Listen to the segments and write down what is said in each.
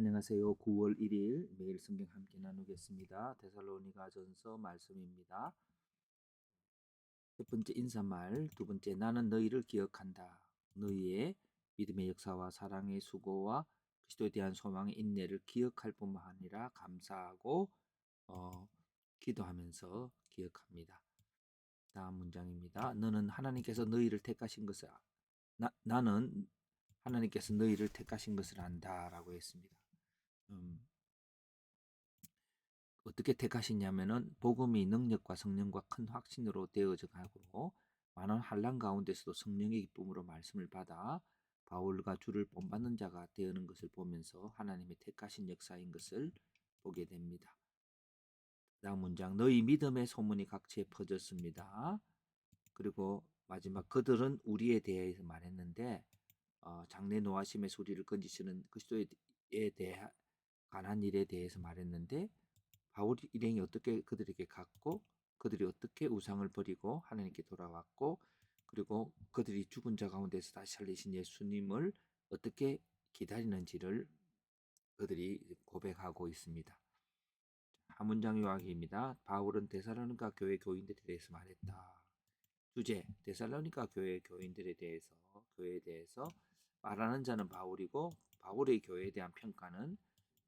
안녕하세요. 9월 1일 매일 성경 함께 나누겠습니다. 데살로니가전서 말씀입니다. 첫 번째 인사말, 두 번째 나는 너희를 기억한다. 너희의 믿음의 역사와 사랑의 수고와 그리스도에 대한 소망의 인내를 기억할 뿐만 아니라 감사하고 어, 기도하면서 기억합니다. 다음 문장입니다. 너는 하나님께서 너희를 택하신 것을 나, 나는 하나님께서 너희를 택하신 것을 안다라고 했습니다. 음, 어떻게 택하시냐면은 복음이 능력과 성령과 큰 확신으로 되어져 가고 많은 환란 가운데서도 성령의 기쁨으로 말씀을 받아 바울과 주를 본받는 자가 되는 것을 보면서 하나님의 택하신 역사인 것을 보게 됩니다. 다음 문장 너희 믿음의 소문이 각지에 퍼졌습니다. 그리고 마지막 그들은 우리에 대해서 말했는데 어, 장래 노하심의 소리를 건지시는 그리스도에 대해 관한 일에 대해서 말했는데 바울 일행이 어떻게 그들에게 갔고 그들이 어떻게 우상을 버리고 하나님께 돌아왔고 그리고 그들이 죽은 자 가운데서 다시 살리신 예수님을 어떻게 기다리는지를 그들이 고백하고 있습니다. 한 문장 요약입니다. 바울은 데살로니가 교회 교인들에 대해서 말했다. 주제 데살로니가 교회 교인들에 대해서 교회에 대해서 말하는 자는 바울이고 바울의 교회에 대한 평가는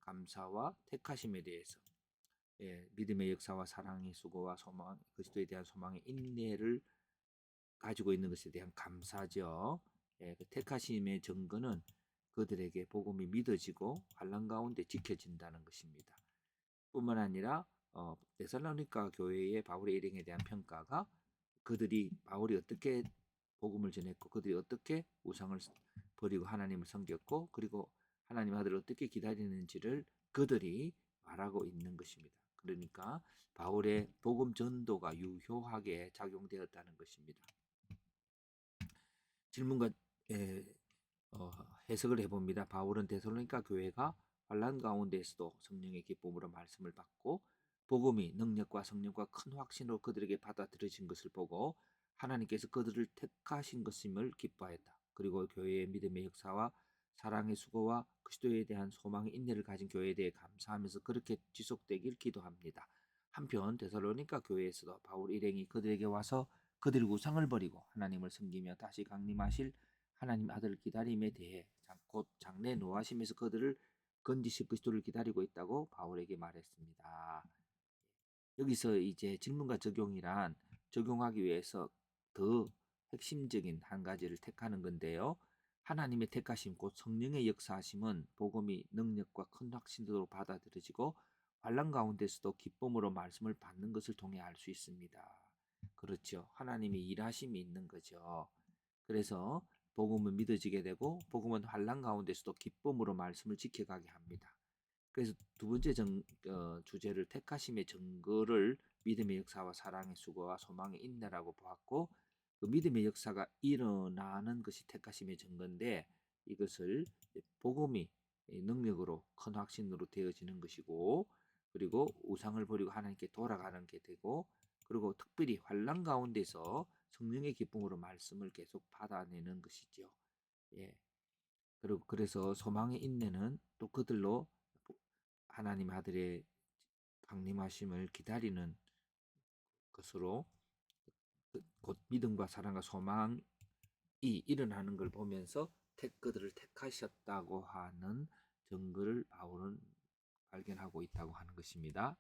감사와 택하심에 대해서 예, 믿음의 역사와 사랑의 수고와 소망 그리스도에 대한 소망의 인내를 가지고 있는 것에 대한 감사죠. 예, 그 택하심의 증거는 그들에게 복음이 믿어지고 환란 가운데 지켜진다는 것입니다. 뿐만 아니라 어, 데살로니가 교회의 바울의 일행에 대한 평가가 그들이 바울이 어떻게 복음을 전했고 그들이 어떻게 우상을 버리고 하나님을 섬겼고 그리고 하나님 아들을 어떻게 기다리는지를 그들이 말하고 있는 것입니다. 그러니까 바울의 복음 전도가 유효하게 작용되었다는 것입니다. 질문과 에, 어, 해석을 해봅니다. 바울은 데살로니가 교회가 환란 가운데에서도 성령의 기쁨으로 말씀을 받고 복음이 능력과 성령과 큰 확신으로 그들에게 받아들여진 것을 보고 하나님께서 그들을 택하신 것임을 기뻐했다. 그리고 교회의 믿음의 역사와 사랑의 수고와 그리스도에 대한 소망의 인내를 가진 교회에 대해 감사하면서 그렇게 지속되길 기도합니다. 한편 데살로니가 교회에서도 바울 일행이 그들에게 와서 그들의 우상을 버리고 하나님을 섬기며 다시 강림하실 하나님 아들을 기다림에 대해 곧 장래 노하심에서 그들을 건지실 그리스도를 기다리고 있다고 바울에게 말했습니다. 여기서 이제 질문과 적용이란 적용하기 위해서 더 핵심적인 한 가지를 택하는 건데요. 하나님의 택하심 곧 성령의 역사하심은 복음이 능력과 큰 확신으로 받아들여지고 환란 가운데서도 기쁨으로 말씀을 받는 것을 통해 알 수 있습니다. 그렇죠. 하나님의 일하심이 있는 거죠. 그래서 복음은 믿어지게 되고 복음은 환란 가운데서도 기쁨으로 말씀을 지켜가게 합니다. 그래서 두 번째 정, 어, 주제를 택하심의 증거를 믿음의 역사와 사랑의 수고와 소망의 인내라고 보았고 그 믿음의 역사가 일어나는 것이 택하심의 증거인데 이것을 복음이 능력으로 큰 확신으로 되어지는 것이고 그리고 우상을 버리고 하나님께 돌아가는 게 되고 그리고 특별히 환란 가운데서 성령의 기쁨으로 말씀을 계속 받아내는 것이죠. 예. 그리고 그래서 소망의 인내는 또 그들로 하나님 아들의 강림하심을 기다리는 것으로 곧 믿음과 사랑과 소망이 일어나는 걸 보면서 택 그들을 택하셨다고 하는 증거를 바울은 발견하고 있다고 하는 것입니다.